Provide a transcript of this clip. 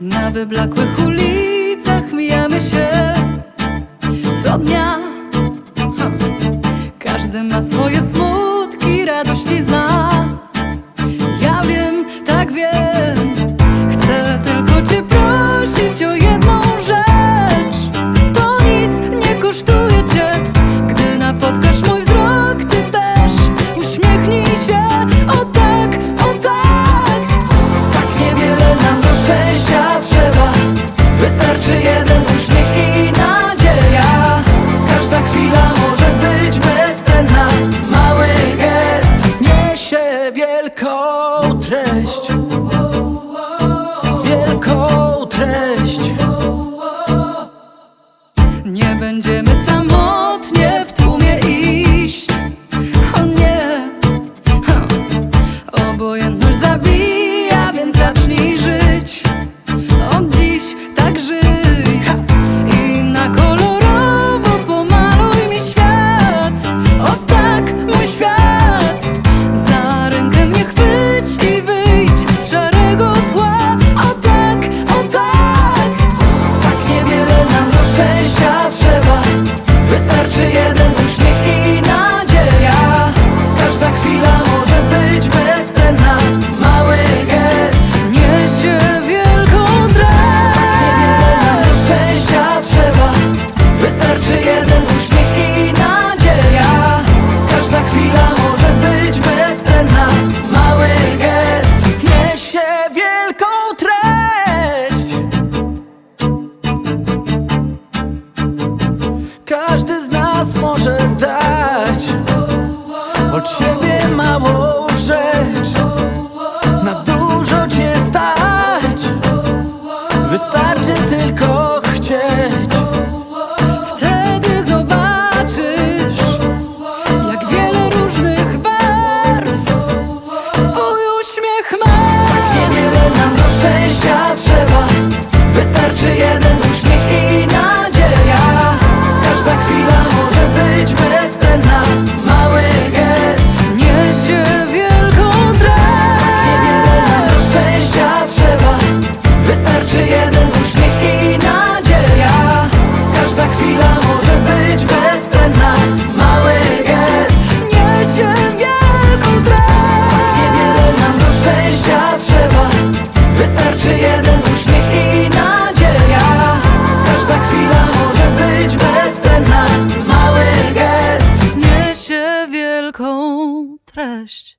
Na wyblakłych ulicach mijamy się co dnia. Każdy ma swoje smutki, radości zna. Wystarczy jeden uśmiech i nadzieja? Każda chwila może być bezcenna. Mały gest niesie wielką treść. Wielką treść. Nie będziemy samotni. może dać. Od ciebie mało rzecz Na dużo cię stać. Wystarczy tylko chcieć. Wtedy zobaczysz Jak wiele różnych barw Twój uśmiech ma. Tak niewiele nam do szczęścia trzeba Wystarczy jeden uśmiech. Cześć!